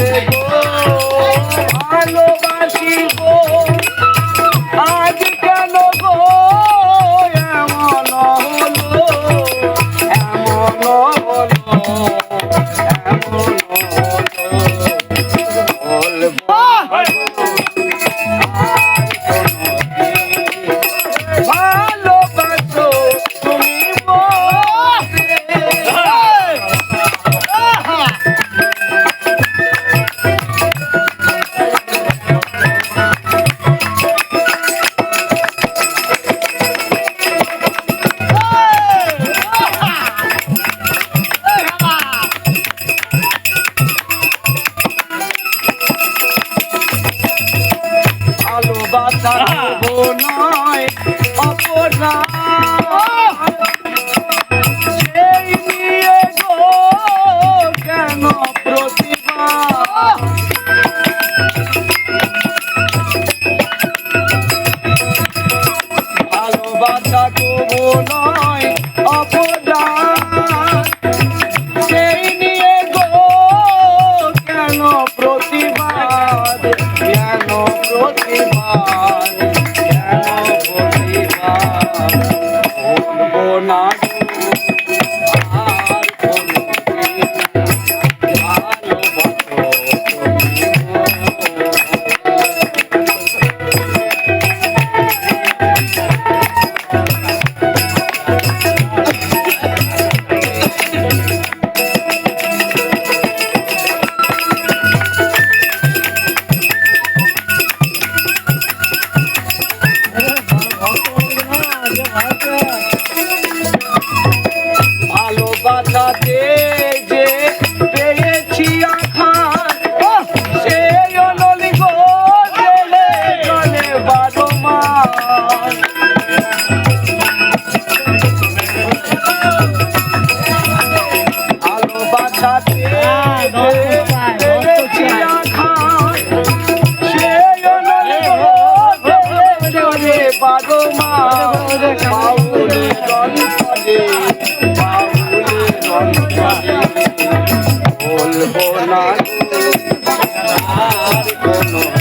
রে বাতা নয় অপরাধ সেই নিয়ে গো কেন প্রতিভা নয় কোনো